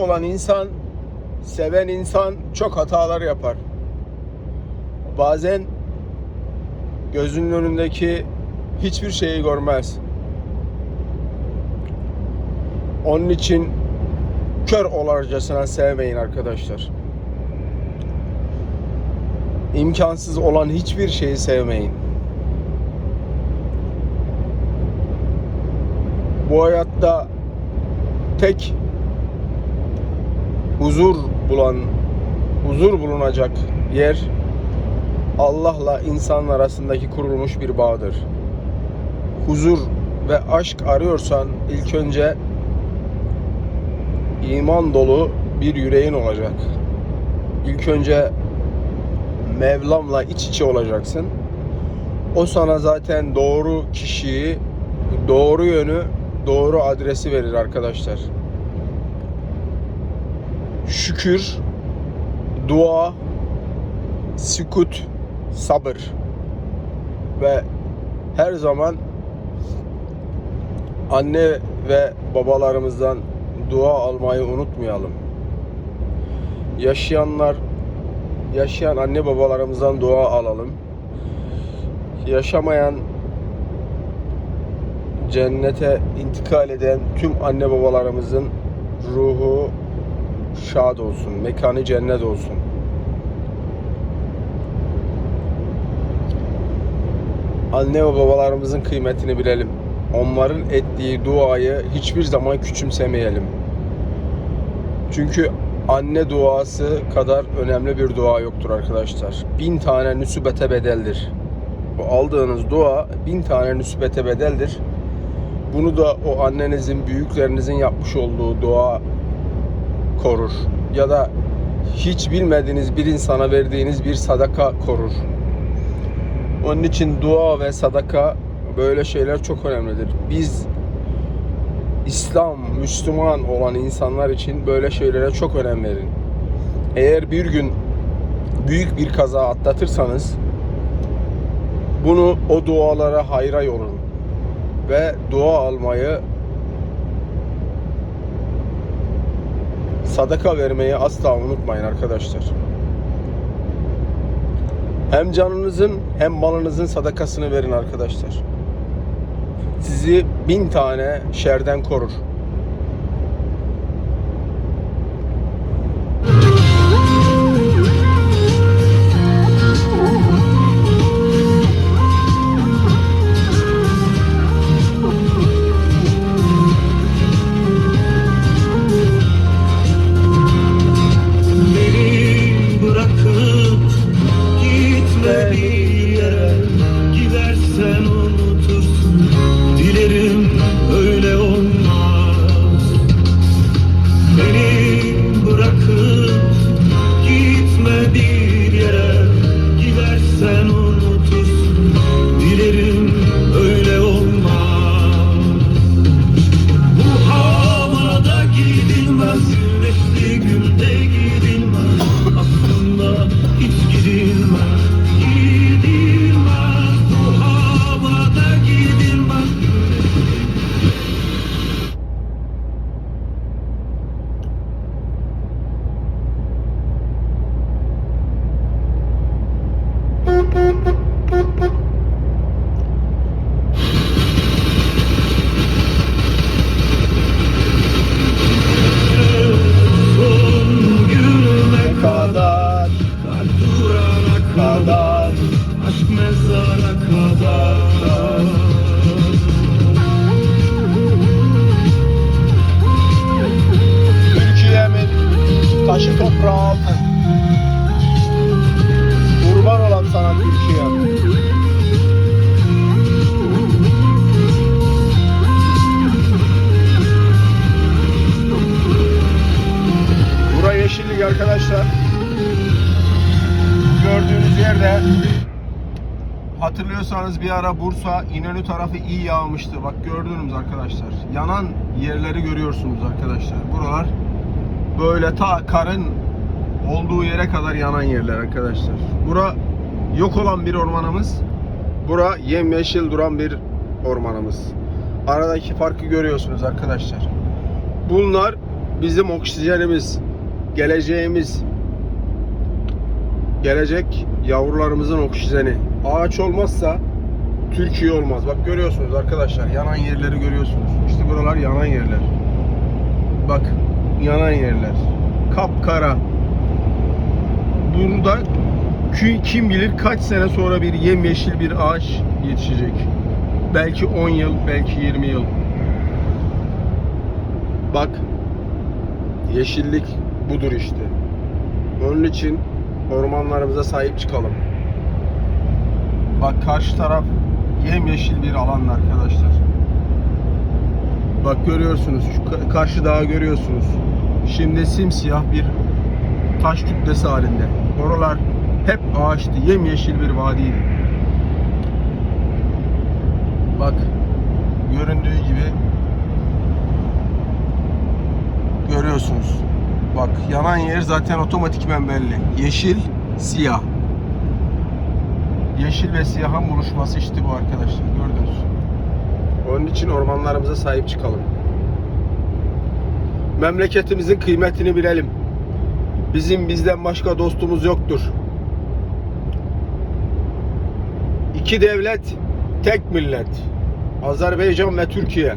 olan insan, seven insan çok hatalar yapar. Bazen gözünün önündeki hiçbir şeyi görmez. Onun için kör olarcasına sevmeyin arkadaşlar. İmkansız olan hiçbir şeyi sevmeyin. Bu hayatta tek huzur bulan, huzur bulunacak yer Allah'la insan arasındaki kurulmuş bir bağdır. Huzur ve aşk arıyorsan ilk önce iman dolu bir yüreğin olacak. İlk önce Mevlam'la iç içe olacaksın. O sana zaten doğru kişiyi, doğru yönü, doğru adresi verir arkadaşlar. Şükür, dua, sükut, sabır ve her zaman anne ve babalarımızdan dua almayı unutmayalım. Yaşayanlar yaşayan anne babalarımızdan dua alalım. Yaşamayan cennete intikal eden tüm anne babalarımızın ruhu şad olsun, mekanı cennet olsun. Anne ve babalarımızın kıymetini bilelim. Onların ettiği duayı hiçbir zaman küçümsemeyelim. Çünkü anne duası kadar önemli bir dua yoktur arkadaşlar. Bin tane nüsübete bedeldir. Bu aldığınız dua bin tane nüsübete bedeldir. Bunu da o annenizin, büyüklerinizin yapmış olduğu dua korur. Ya da hiç bilmediğiniz bir insana verdiğiniz bir sadaka korur. Onun için dua ve sadaka böyle şeyler çok önemlidir. Biz İslam, Müslüman olan insanlar için böyle şeylere çok önem verin. Eğer bir gün büyük bir kaza atlatırsanız bunu o dualara hayra yorun ve dua almayı sadaka vermeyi asla unutmayın arkadaşlar. Hem canınızın hem malınızın sadakasını verin arkadaşlar. Sizi bin tane şerden korur. Türkiye'min taşı toprağı. Kurban olan sana Türkiye. Bura yeşillik arkadaşlar. Gördüğünüz yerde hatırlıyorsanız bir ara Bursa İnönü tarafı iyi yağmıştı. Bak gördünüz arkadaşlar. Yanan yerleri görüyorsunuz arkadaşlar. Buralar böyle ta karın olduğu yere kadar yanan yerler arkadaşlar. Bura yok olan bir ormanımız. Bura yemyeşil duran bir ormanımız. Aradaki farkı görüyorsunuz arkadaşlar. Bunlar bizim oksijenimiz, geleceğimiz. Gelecek yavrularımızın oksijeni. Ağaç olmazsa Türkiye olmaz. Bak görüyorsunuz arkadaşlar yanan yerleri görüyorsunuz. İşte buralar yanan yerler. Bak yanan yerler. Kapkara. Burada kim, bilir kaç sene sonra bir yemyeşil bir ağaç yetişecek. Belki 10 yıl, belki 20 yıl. Bak yeşillik budur işte. Onun için ormanlarımıza sahip çıkalım. Bak karşı taraf yemyeşil bir alan arkadaşlar. Bak görüyorsunuz şu ka- karşı dağı görüyorsunuz. Şimdi simsiyah bir taş kütlesi halinde. Oralar hep ağaçtı, yemyeşil bir vadiydi. Bak göründüğü gibi görüyorsunuz. Bak yanan yer zaten otomatikmen belli. Yeşil, siyah. Yeşil ve siyahın buluşması işte bu arkadaşlar. Gördünüz. Onun için ormanlarımıza sahip çıkalım. Memleketimizin kıymetini bilelim. Bizim bizden başka dostumuz yoktur. İki devlet, tek millet. Azerbaycan ve Türkiye.